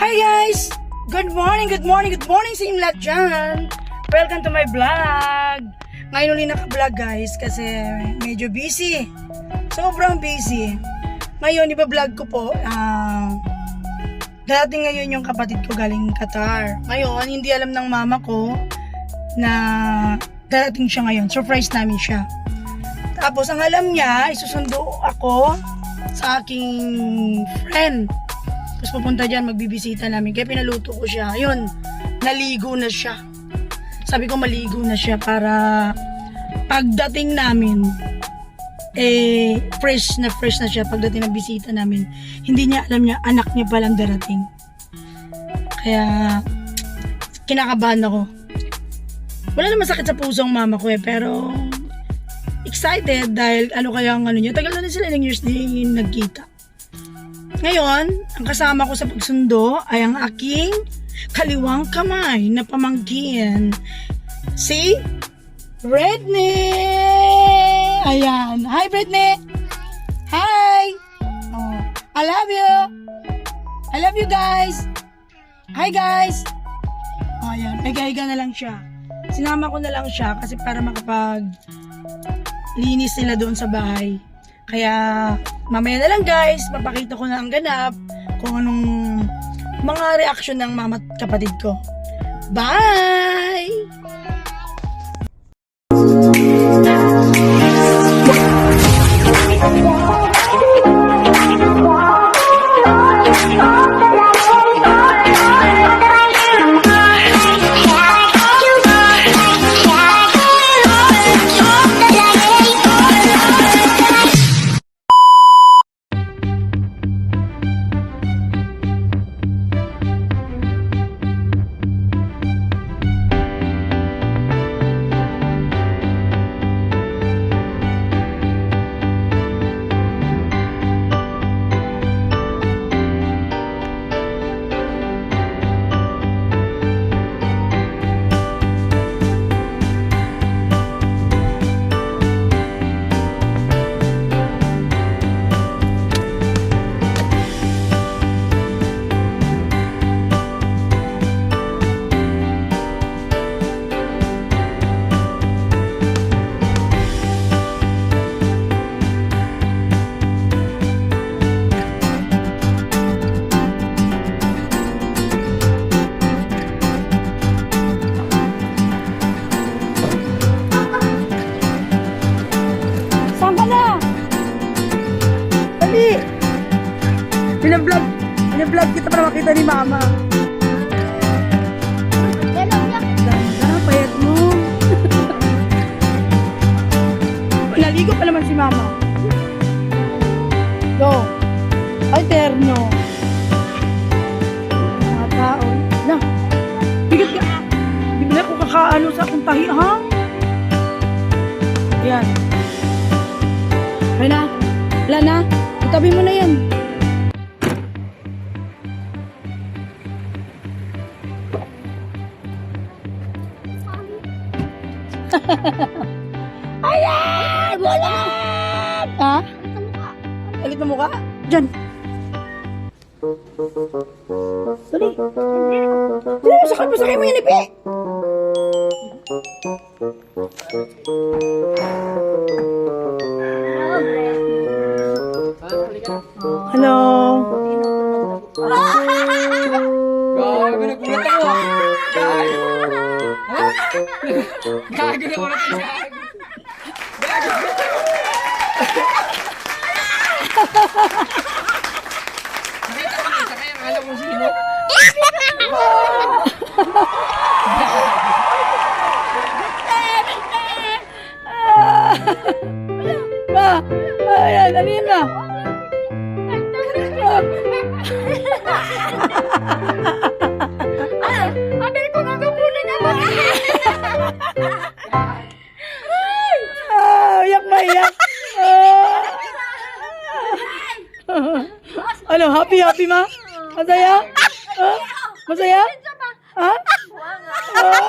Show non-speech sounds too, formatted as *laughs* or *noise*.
Hi guys! Good morning, good morning, good morning sa inyong lahat dyan! Welcome to my vlog! Ngayon ulit naka-vlog guys kasi medyo busy. Sobrang busy. Ngayon, iba-vlog ko po. ah darating ngayon yung kapatid ko galing Qatar. Ngayon, hindi alam ng mama ko na darating siya ngayon. Surprise namin siya. Tapos, ang alam niya, isusundo ako sa aking friend. Tapos pupunta dyan, magbibisita namin. Kaya pinaluto ko siya. Ayun, naligo na siya. Sabi ko maligo na siya para pagdating namin, eh, fresh na fresh na siya pagdating ng bisita namin. Hindi niya alam niya, anak niya palang darating. Kaya, kinakabahan ako. Wala naman sakit sa puso ang mama ko eh, pero excited dahil ano kaya ang ano niya. Tagal na rin sila ng years di nagkita. Ngayon, ang kasama ko sa pagsundo ay ang aking kaliwang kamay na pamangkin. Si Britney! Ayan. Hi, Britney! Hi! Oh, I love you! I love you guys! Hi, guys! Oh, ayan. Higa-higa na lang siya. Sinama ko na lang siya kasi para makapag linis nila doon sa bahay. Kaya mamaya na lang guys, papakita ko na ang ganap kung anong mga reaksyon ng mama at kapatid ko. Bye! Binablog kita para makita ni mama. Ganda, payat mo. *laughs* Naligo pa naman si mama. Go. Ay, terno. Mga tao. Na, bigat ka. Bigla ko kakaano sa akong tahi, ha? Yan. Okay na. Wala na. Itabi mo na yan. *laughs* Ayan! Bulat! Ha? Alit na mukha? Diyan. Dali. Dali, masakay, masakay mo yan, ipi. Hello. Gago, *laughs* Gago, nagulat ako. Nakita ko na kaya alam mo sino. Ma! Ayan, ano yun na? Ah, iyak na iyak. Ah. ano, happy, happy ma? Masaya? Ah? Masaya? Ha? Ah?